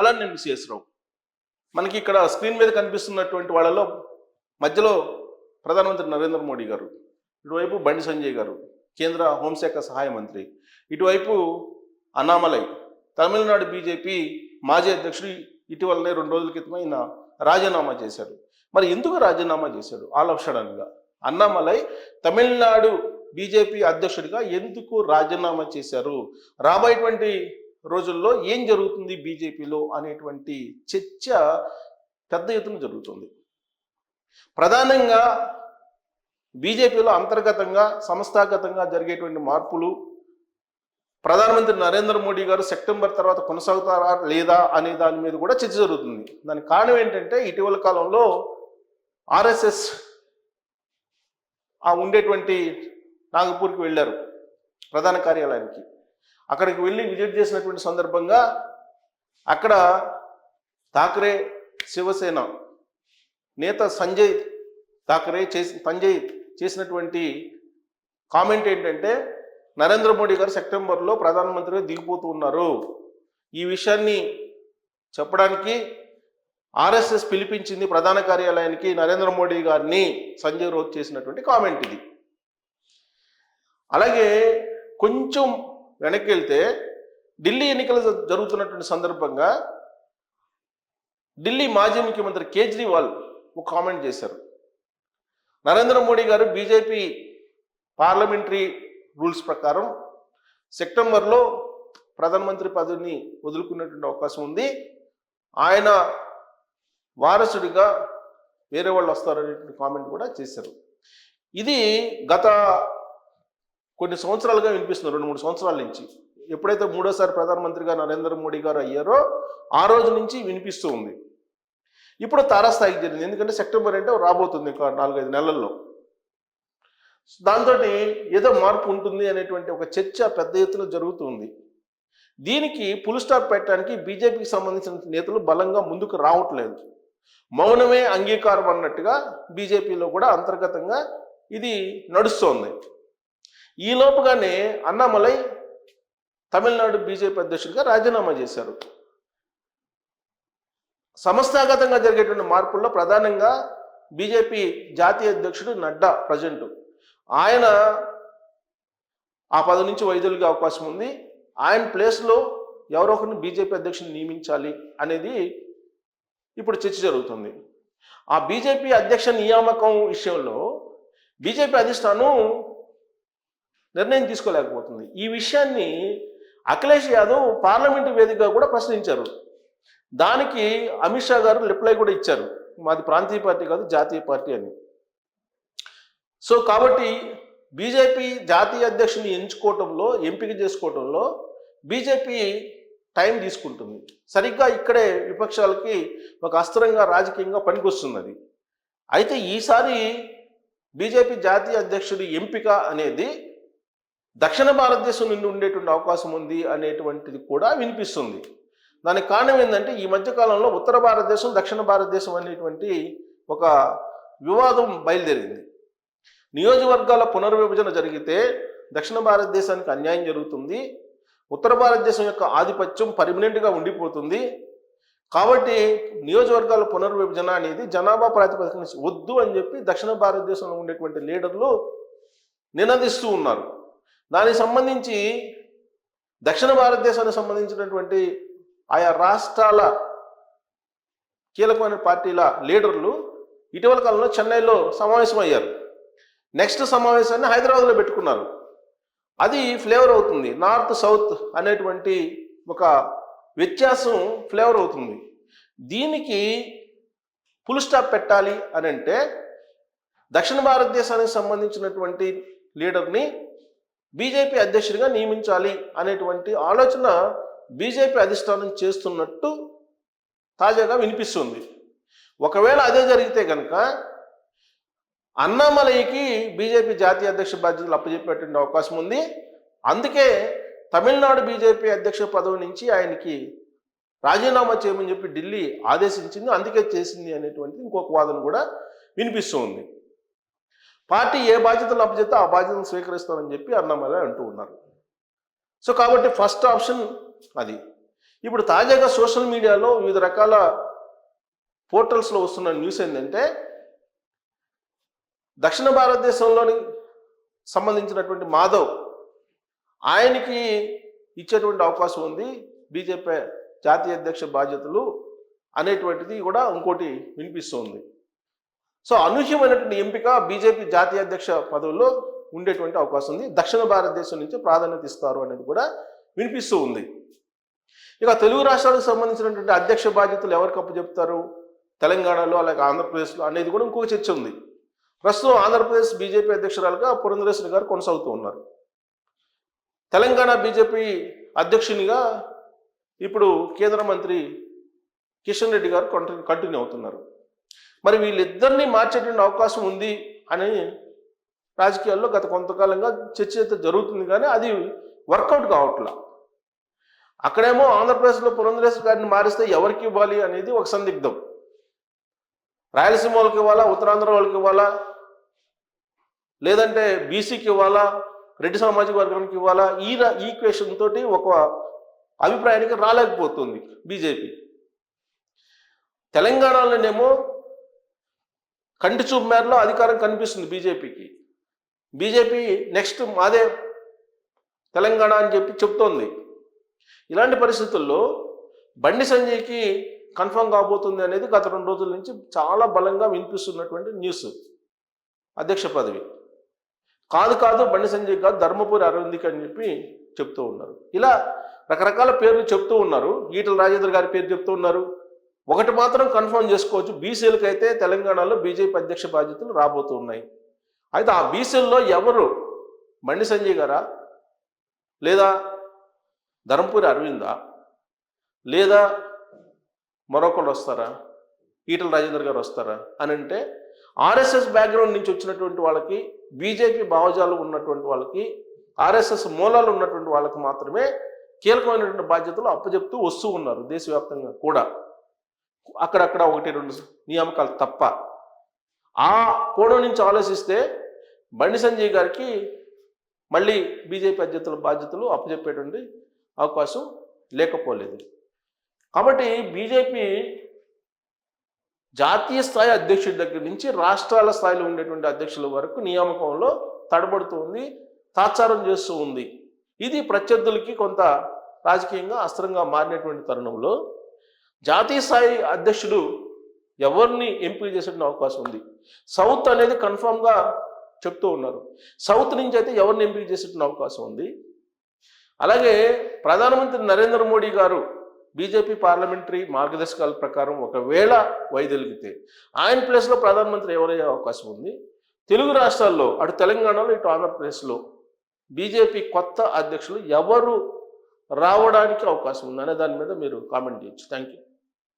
అలానే సిఎస్ రావు మనకి ఇక్కడ స్క్రీన్ మీద కనిపిస్తున్నటువంటి వాళ్ళలో మధ్యలో ప్రధానమంత్రి నరేంద్ర మోడీ గారు ఇటువైపు బండి సంజయ్ గారు కేంద్ర హోంశాఖ సహాయ మంత్రి ఇటువైపు అన్నామలై తమిళనాడు బీజేపీ మాజీ అధ్యక్షుడు ఇటీవలనే రెండు రోజుల క్రితం ఆయన రాజీనామా చేశారు మరి ఎందుకు రాజీనామా చేశాడు? ఆల్ ఆఫ్ సడన్గా అన్నామలై తమిళనాడు బీజేపీ అధ్యక్షుడిగా ఎందుకు రాజీనామా చేశారు? రాబోయేటువంటి రోజుల్లో ఏం జరుగుతుంది బీజేపీలో అనేటువంటి చర్చ పెద్ద ఎత్తున జరుగుతుంది. ప్రధానంగా బీజేపీలో అంతర్గతంగా సంస్థాగతంగా జరిగేటువంటి మార్పులు ప్రధానమంత్రి నరేంద్ర మోడీ గారు సెప్టెంబర్ తర్వాత కొనసాగుతారా లేదా అనే దాని మీద కూడా చర్చ జరుగుతుంది. దానికి కారణం ఏంటంటే ఇటీవల కాలంలో ఆర్ఎస్ఎస్ ఆ ఉండేటువంటి నాగపూర్కి వెళ్ళారు ప్రధాన కార్యాలయానికి. అక్కడికి వెళ్ళి విజిట్ చేసినటువంటి సందర్భంగా అక్కడ థాకరే శివసేన నేత సంజయ్ థాకరే చేసి సంజయ్ చేసినటువంటి కామెంట్ ఏంటంటే నరేంద్ర మోడీ గారు సెప్టెంబర్లో ప్రధానమంత్రిగా దిగిపోతూ ఉన్నారు. ఈ విషయాన్ని చెప్పడానికి ఆర్ఎస్ఎస్ పిలిపించింది ప్రధాన కార్యాలయానికి నరేంద్ర మోడీ గారిని సంజయ్ రోజ్ చేసినటువంటి కామెంట్ ఇది. అలాగే కొంచెం వెనక్కి వెళ్తే ఢిల్లీ ఎన్నికలు జరుగుతున్నటువంటి సందర్భంగా ఢిల్లీ మాజీ ముఖ్యమంత్రి కేజ్రీవాల్ ఒక కామెంట్ చేశారు. నరేంద్ర మోడీ గారు బీజేపీ పార్లమెంటరీ రూల్స్ ప్రకారం సెప్టెంబర్లో ప్రధానమంత్రి పదవిని వదులుకున్నటువంటి అవకాశం ఉంది. ఆయన వారసుడిగా వేరే వాళ్ళు వస్తారనేటువంటి కామెంట్ కూడా చేశారు. ఇది గత కొన్ని సంవత్సరాలుగా వినిపిస్తుంది రెండు మూడు సంవత్సరాల నుంచి. ఎప్పుడైతే మూడోసారి ప్రధానమంత్రిగా నరేంద్ర మోడీ గారు అయ్యారో ఆ రోజు నుంచి వినిపిస్తూ ఉంది. ఇప్పుడు తారాస్థాయికి జరిగింది. ఎందుకంటే సెప్టెంబర్ అంటే రాబోతుంది ఇంకా నాలుగైదు నెలల్లో. దాంతో ఏదో మార్పు ఉంటుంది అనేటువంటి ఒక చర్చ పెద్ద ఎత్తున జరుగుతుంది దీనికి పుల్ స్టాప్ పెట్టడానికి బీజేపీకి సంబంధించిన నేతలు బలంగా ముందుకు రావట్లేదు. మౌనమే అంగీకారం అన్నట్టుగా బీజేపీలో కూడా అంతర్గతంగా ఇది నడుస్తోంది. ఈ లోపుగానే అన్నామలై తమిళనాడు బీజేపీ అధ్యక్షుడిగా రాజీనామా చేశారు. సంస్థాగతంగా జరిగేటువంటి మార్పుల్లో ప్రధానంగా బీజేపీ జాతీయ అధ్యక్షుడు నడ్డా ప్రజెంట్. ఆయన ఆ పదవి నుంచి వైద్యులకి అవకాశం ఉంది. ఆయన ప్లేస్లో ఎవరో ఒకరిని బీజేపీ అధ్యక్షుని నియమించాలి అనేది ఇప్పుడు చర్చ జరుగుతుంది. ఆ బీజేపీ అధ్యక్ష నియామకం విషయంలో బీజేపీ అధిష్టానం నిర్ణయం తీసుకోలేకపోతుంది. ఈ విషయాన్ని అఖిలేష్ యాదవ్ పార్లమెంటు వేదికగా కూడా ప్రశ్నించారు. దానికి అమిత్ షా గారు రిప్లై కూడా ఇచ్చారు. మాది ప్రాంతీయ పార్టీ కాదు జాతీయ పార్టీ అని. సో కాబట్టి బీజేపీ జాతీయ అధ్యక్షుని ఎంచుకోవటంలో ఎంపిక చేసుకోవటంలో బీజేపీ టైం తీసుకుంటుంది. సరిగ్గా ఇక్కడే విపక్షాలకి ఒక అస్త్రంగా రాజకీయంగా పనికొస్తుంది అది అయితే ఈసారి బీజేపీ జాతీయ అధ్యక్షుడి ఎంపిక అనేది దక్షిణ భారతదేశం నుండి ఉండేటువంటి అవకాశం ఉంది అనేటువంటిది కూడా వినిపిస్తుంది. దానికి కారణం ఏంటంటే ఈ మధ్యకాలంలో ఉత్తర భారతదేశం దక్షిణ భారతదేశం అనేటువంటి ఒక వివాదం బయలుదేరింది. నియోజకవర్గాల పునర్విభజన జరిగితే దక్షిణ భారతదేశానికి అన్యాయం జరుగుతుంది. ఉత్తర భారతదేశం యొక్క ఆధిపత్యం పర్మనెంట్గా ఉండిపోతుంది. కాబట్టి నియోజకవర్గాల పునర్విభజన అనేది జనాభా ప్రాతిపదికన వద్దు అని చెప్పి దక్షిణ భారతదేశంలో ఉండేటువంటి లీడర్లు నినదిస్తూ ఉన్నారు. దానికి సంబంధించి దక్షిణ భారతదేశానికి సంబంధించినటువంటి ఆయా రాష్ట్రాల కీలకమైన పార్టీల లీడర్లు ఇటీవల కాలంలో చెన్నైలో సమావేశమయ్యారు. నెక్స్ట్ సమావేశాన్ని హైదరాబాద్లో పెట్టుకున్నారు. అది ఫ్లేవర్ అవుతుంది. నార్త్ సౌత్ అనేటువంటి ఒక వ్యత్యాసం ఫ్లేవర్ అవుతుంది. దీనికి ఫుల్ స్టాప్ పెట్టాలి అని అంటే దక్షిణ భారతదేశానికి సంబంధించినటువంటి లీడర్ని బీజేపీ అధ్యక్షుడిగా నియమించాలి అనేటువంటి ఆలోచన బీజేపీ అధిష్టానం చేస్తున్నట్టు తాజాగా వినిపిస్తుంది. ఒకవేళ అదే జరిగితే కనుక అన్నామలయ్యకి బీజేపీ జాతీయ అధ్యక్ష బాధ్యతలు అప్పచెప్పేటువంటి అవకాశం ఉంది. అందుకే తమిళనాడు బీజేపీ అధ్యక్ష పదవి నుంచి ఆయనకి రాజీనామా చేయమని చెప్పి ఢిల్లీ ఆదేశించింది. అందుకే చేసింది అనేటువంటి ఇంకొక వాదన కూడా వినిపిస్తూ ఉంది. పార్టీ ఏ బాధ్యతలు అప్పచెప్తే ఆ బాధ్యతను స్వీకరిస్తానని చెప్పి అన్నామలై అంటూ ఉన్నారు. సో కాబట్టి ఫస్ట్ ఆప్షన్ అది. ఇప్పుడు తాజాగా సోషల్ మీడియాలో వివిధ రకాల పోర్టల్స్లో వస్తున్న న్యూస్ ఏంటంటే దక్షిణ భారతదేశంలోని సంబంధించినటువంటి మాధవ్ ఆయనకి ఇచ్చేటువంటి అవకాశం ఉంది. బీజేపీ జాతీయ అధ్యక్ష బాధ్యతలు అనేటువంటిది కూడా ఇంకోటి వినిపిస్తుంది. సో అనూహ్యమైనటువంటి ఎంపిక బీజేపీ జాతీయ అధ్యక్ష పదవుల్లో ఉండేటువంటి అవకాశం ఉంది. దక్షిణ భారతదేశం నుంచి ప్రాధాన్యత ఇస్తారు అనేది కూడా వినిపిస్తూ ఉంది. ఇక తెలుగు రాష్ట్రాలకు సంబంధించినటువంటి అధ్యక్ష బాధ్యతలు ఎవరికి అప్పచెప్తారు? తెలంగాణలో అలాగే ఆంధ్రప్రదేశ్లో అనేది కూడా ఇంకొక చర్చ ఉంది. ప్రస్తుతం ఆంధ్రప్రదేశ్ బీజేపీ అధ్యక్షురాలుగా పురంధరేశ్వరి గారు కొనసాగుతూ ఉన్నారు. తెలంగాణ బీజేపీ అధ్యక్షునిగా ఇప్పుడు కేంద్ర మంత్రి కిషన్ రెడ్డి గారు కంటిన్యూ అవుతున్నారు. మరి వీళ్ళిద్దరిని మార్చేటువంటి అవకాశం ఉంది అని రాజకీయాల్లో గత కొంతకాలంగా చర్చ అయితే జరుగుతుంది కానీ అది వర్కౌట్ కావట్లా. అక్కడేమో ఆంధ్రప్రదేశ్లో పురంధ్రేశ్వర గారిని మారిస్తే ఎవరికి ఇవ్వాలి అనేది ఒక సందిగ్ధం. రాయలసీమ వాళ్ళకి ఇవ్వాలా ఉత్తరాంధ్ర వాళ్ళకి ఇవ్వాలా లేదంటే బీసీకి ఇవ్వాలా రెడ్డి సామాజిక వర్గానికి ఇవ్వాలా ఈ ఈక్వేషన్ తోటి ఒక అభిప్రాయానికి రాలేకపోతుంది బీజేపీ. తెలంగాణలోనేమో కంటి చూపు మేరలో అధికారం కనిపిస్తుంది బీజేపీకి. బీజేపీ నెక్స్ట్ మాదే తెలంగాణ అని చెప్పి చెప్తోంది. ఇలాంటి పరిస్థితుల్లో బండి సంజయ్కి కన్ఫర్మ్ కాబోతుంది అనేది గత రెండు రోజుల నుంచి చాలా బలంగా వినిపిస్తున్నటువంటి న్యూస్. అధ్యక్ష పదవి. కాదు కాదు బండి సంజయ్ కాదు ధర్మపురి అరవింద్కి అని చెప్పి చెప్తూ ఉన్నారు. ఇలా రకరకాల పేర్లు చెప్తూ ఉన్నారు. ఈటల రాజేంద్ర గారి పేరు చెప్తూ ఉన్నారు. ఒకటి మాత్రం కన్ఫర్మ్ చేసుకోవచ్చు. బీసీలకు అయితే తెలంగాణలో బీజేపీ అధ్యక్ష బాధ్యతలు రాబోతూ ఉన్నాయి. అయితే ఆ బీసీల్లో ఎవరు? బండి సంజయ్ గారా? లేదా ధర్మపురి అరవిందా? లేదా మరొకళ్ళు వస్తారా? ఈటల రాజేంద్ర గారు వస్తారా? అని అంటే ఆర్ఎస్ఎస్ బ్యాక్గ్రౌండ్ నుంచి వచ్చినటువంటి వాళ్ళకి బీజేపీ భావజాలు ఉన్నటువంటి వాళ్ళకి ఆర్ఎస్ఎస్ మూలాలు ఉన్నటువంటి వాళ్ళకి మాత్రమే కీలకమైనటువంటి బాధ్యతలు అప్పచెప్తూ వస్తూ ఉన్నారు దేశవ్యాప్తంగా కూడా. అక్కడక్కడ ఒకటి రెండు నియామకాలు తప్ప. ఆ కోణం నుంచి ఆలోచిస్తే బండి సంజయ్ గారికి మళ్ళీ బీజేపీ అధ్యక్షుల బాధ్యతలు అప్పచెప్పేటువంటి అవకాశం లేకపోలేదు. కాబట్టి బీజేపీ జాతీయ స్థాయి అధ్యక్షుడి దగ్గర నుంచి రాష్ట్రాల స్థాయిలో ఉండేటువంటి అధ్యక్షుల వరకు నియామకంలో తడబడుతూ ఉంది తాత్సారం చేస్తూ ఉంది. ఇది ప్రత్యర్థులకి కొంత రాజకీయంగా అస్త్రంగా మారినటువంటి తరుణంలో జాతీయ స్థాయి అధ్యక్షుడు ఎవరిని ఎంపిక చేసే అవకాశం ఉంది. సౌత్ అనేది కన్ఫామ్గా చెప్తూ ఉన్నారు. సౌత్ నుంచి అయితే ఎవరిని ఎంపిక చేసే అవకాశం ఉంది? అలాగే ప్రధానమంత్రి నరేంద్ర మోడీ గారు బీజేపీ పార్లమెంటరీ మార్గదర్శకాల ప్రకారం ఒకవేళ వైదొలిగితే ఆయన ప్లేస్లో ప్రధానమంత్రి ఎవరయ్యే అవకాశం ఉంది? తెలుగు రాష్ట్రాల్లో అటు తెలంగాణలో ఇటు ఆంధ్రప్రదేశ్లో బీజేపీ కొత్త అధ్యక్షులు ఎవరు రావడానికి అవకాశం ఉంది? అనే దాని మీద మీరు కామెంట్ చేయొచ్చు. Thank you